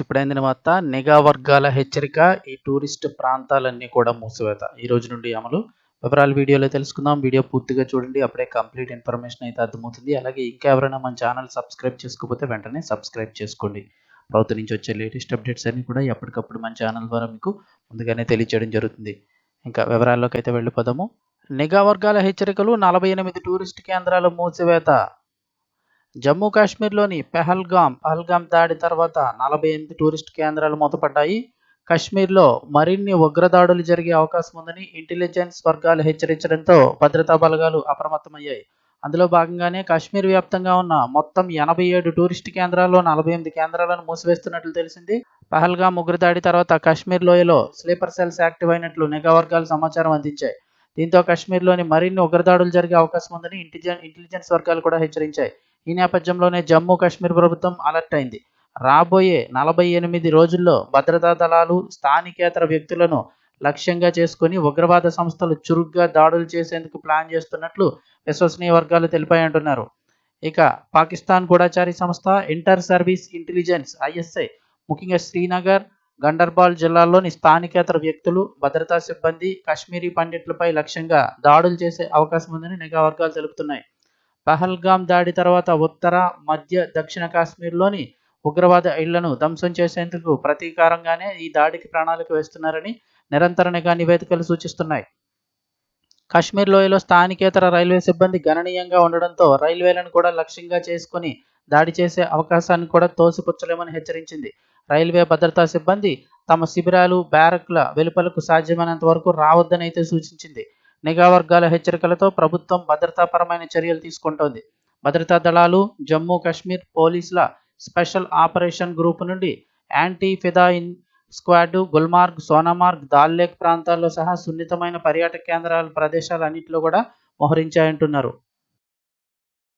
ఇప్పుడైందిన వార్త నిఘా వర్గాల హెచ్చరిక ఈ టూరిస్ట్ ప్రాంతాలన్నీ కూడా మూసివేత. ఈ రోజు నుండి అమలు. వివరాలు వీడియోలో తెలుసుకుందాం. వీడియో పూర్తిగా చూడండి. అప్పుడే కంప్లీట్ ఇన్ఫర్మేషన్ అయితే అర్థమవుతుంది. అలాగే ఇంకా ఎవరైనా మన ఛానల్ సబ్స్క్రైబ్ చేసుకోకపోతే వెంటనే సబ్స్క్రైబ్ చేసుకోండి. ప్రభుత్వం నుంచి వచ్చే లేటెస్ట్ అప్డేట్స్ అన్ని కూడా ఎప్పటికప్పుడు మన ఛానల్ ద్వారా మీకు ముందుగానే తెలియచేయడం జరుగుతుంది. ఇంకా వివరాల్లోకి అయితే వెళ్ళిపోదాము. నిఘా వర్గాల హెచ్చరికలు నలభై ఎనిమిది టూరిస్ట్ కేంద్రాలు మూసివేత. జమ్మూ కాశ్మీర్లోని పెహల్గాం పహల్గాం దాడి తర్వాత నలభై ఎనిమిది టూరిస్ట్ కేంద్రాలు మూతపడ్డాయి. కాశ్మీర్లో మరిన్ని ఉగ్రదాడులు జరిగే అవకాశం ఉందని ఇంటెలిజెన్స్ వర్గాలు హెచ్చరించడంతో భద్రతా బలగాలు అప్రమత్తమయ్యాయి. అందులో భాగంగానే కాశ్మీర్ వ్యాప్తంగా ఉన్న మొత్తం ఎనభై ఏడు టూరిస్ట్ కేంద్రాల్లో నలభై ఎనిమిది కేంద్రాలను మూసివేస్తున్నట్లు తెలిసింది. పహల్గాం ఉగ్రదాడి తర్వాత కాశ్మీర్ లోయలో స్లీపర్ సెల్స్ యాక్టివ్ అయినట్లు నిఘా వర్గాలు సమాచారం అందించాయి. దీంతో కాశ్మీర్లోని మరిన్ని ఉగ్రదాడులు జరిగే అవకాశం ఉందని ఇంటెలిజెన్స్ వర్గాలు కూడా హెచ్చరించాయి. ఈ నేపథ్యంలోనే జమ్మూ కాశ్మీర్ ప్రభుత్వం అలర్ట్ అయింది. రాబోయే నలభై ఎనిమిది రోజుల్లో భద్రతా దళాలు స్థానికేతర వ్యక్తులను లక్ష్యంగా చేసుకుని ఉగ్రవాద సంస్థలు చురుగ్గా దాడులు చేసేందుకు ప్లాన్ చేస్తున్నట్లు విశ్వసనీయ వర్గాలు తెలిపాయంటున్నారు ఇక పాకిస్తాన్ గూఢచారి సంస్థ ఇంటర్ సర్వీస్ ఇంటెలిజెన్స్ ఐఎస్ఐ ముఖ్యంగా శ్రీనగర్ గండర్బాల్ జిల్లాల్లోని స్థానికేతర వ్యక్తులు భద్రతా సిబ్బంది కాశ్మీరీ పండిట్లపై లక్ష్యంగా దాడులు చేసే అవకాశం ఉందని నిఘా వర్గాలు తెలుపుతున్నాయి. పహల్గాం దాడి తర్వాత ఉత్తర మధ్య దక్షిణ కాశ్మీర్లోని ఉగ్రవాద ఇళ్ళను ధ్వంసం చేసేందుకు ప్రతీకారంగానే ఈ దాడికి ప్రణాళిక వేస్తున్నారని నిరంతర నిఘా నివేదికలు సూచిస్తున్నాయి. కాశ్మీర్ లోయలో స్థానికేతర రైల్వే సిబ్బంది గణనీయంగా ఉండడంతో రైల్వేలను కూడా లక్ష్యంగా చేసుకుని దాడి చేసే అవకాశాన్ని కూడా తోసిపుచ్చలేమని హెచ్చరించింది. రైల్వే భద్రతా సిబ్బంది తమ శిబిరాలు బ్యారక్ల వెలుపలకు సాధ్యమైనంత వరకు రావద్దని అయితే సూచించింది. నిఘా వర్గాల హెచ్చరికలతో ప్రభుత్వం భద్రతాపరమైన చర్యలు తీసుకుంటోంది. భద్రతా దళాలు జమ్మూ కాశ్మీర్ పోలీసుల స్పెషల్ ఆపరేషన్ గ్రూప్ నుండి యాంటీ ఫిదాయిన్ స్క్వాడ్ గుల్మార్గ్ సోనామార్గ్ దాల్లేక్ ప్రాంతాల్లో సహా సున్నితమైన పర్యాటక కేంద్రాల ప్రదేశాలన్నింటిలో కూడా మోహరించాయంటున్నారు.